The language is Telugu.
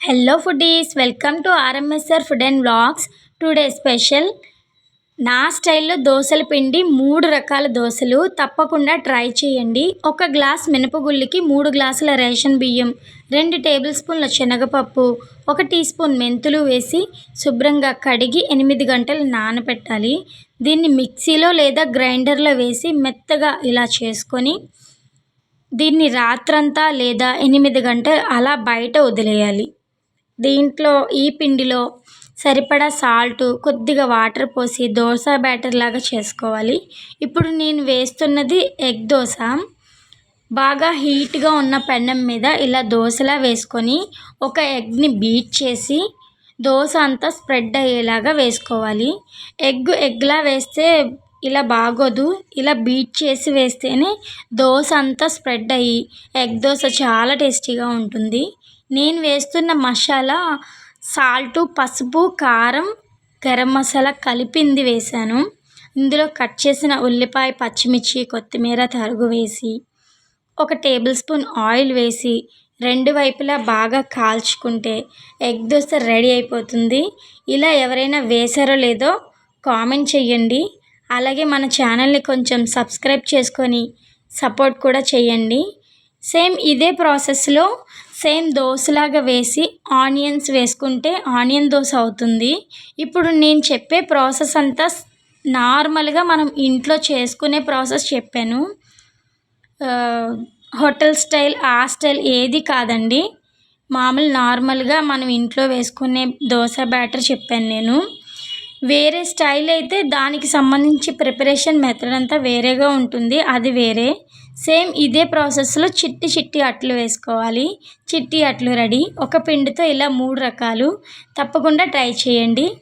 Hello foodies welcome to RMSR food and blogs today special నా స్టైల్లో దోశల పిండి మూడు రకాల దోశలు. తప్పకుండా ట్రై చేయండి. ఒక గ్లాస్ మినపగుళ్ళకి మూడు గ్లాసుల రేషన్ బియ్యం రెండు టేబుల్ స్పూన్ల శనగపప్పు ఒక టీ స్పూన్ మెంతులు వేసి శుభ్రంగా కడిగి ఎనిమిది గంటలు నానబెట్టాలి దీన్ని మిక్సీలో లేదా గ్రైండర్లో వేసి మెత్తగా ఇలా చేసుకొని దీన్ని రాత్రంతా లేదా ఎనిమిది గంటలు అలా బయట వదిలేయాలి. దీంట్లో ఈ పిండిలో సరిపడా సాల్ట్ కొద్దిగా వాటర్ పోసి దోశ బ్యాటర్ లాగా చేసుకోవాలి. ఇప్పుడు నేను వేస్తున్నది ఎగ్ దోశ. బాగా హీట్గా ఉన్న పెన్నం మీద ఇలా దోశలా వేసుకొని ఒక ఎగ్ని బీట్ చేసి దోశ అంతా స్ప్రెడ్ అయ్యేలాగా వేసుకోవాలి. ఎగ్ ఎగ్లా వేస్తే ఇలా బాగోదు. ఇలా బీట్ చేసి వేస్తేనే దోశ అంతా స్ప్రెడ్ అయ్యి ఎగ్ దోశ చాలా టేస్టీగా ఉంటుంది. నేను వేస్తున్న మసాలా సాల్టు పసుపు కారం గరం మసాలా కలిపింది వేసాను ఇందులో కట్ చేసిన ఉల్లిపాయ పచ్చిమిర్చి కొత్తిమీర తరుగు వేసి ఒక టేబుల్ స్పూన్ ఆయిల్ వేసి రెండు వైపులా బాగా కాల్చుకుంటే ఎగ్ దోశ రెడీ అయిపోతుంది. ఇలా ఎవరైనా వేశారో లేదో కామెంట్ చెయ్యండి. అలాగే మన ఛానల్ని కొంచెం సబ్స్క్రైబ్ చేసుకొని సపోర్ట్ కూడా చేయండి. సేమ్ ఇదే ప్రాసెస్లో సేమ్ దోశలాగా వేసి ఆనియన్స్ వేసుకుంటే ఆనియన్ దోశ అవుతుంది. ఇప్పుడు నేను చెప్పే ప్రాసెస్ అంతా నార్మల్గా మనం ఇంట్లో చేసుకునే ప్రాసెస్ చెప్పాను. హోటల్ స్టైల్ ఆ స్టైల్ ఏది కాదండి. మామూలు నార్మల్గా మనం ఇంట్లో వేసుకునే దోశ బ్యాటర్ చెప్పాను నేను. వేరే స్టైల్ అయితే దానికి సంబంధించి ప్రిపరేషన్ మెథడ్ అంతా వేరేగా ఉంటుంది. అది వేరే. సేమ్ ఇదే ప్రాసెస్లో చిట్టి చిట్టి అట్లు వేసుకోవాలి. చిట్టి అట్లు రెడీ. ఒక పిండితో ఇలా మూడు రకాలు. తప్పకుండా ట్రై చేయండి.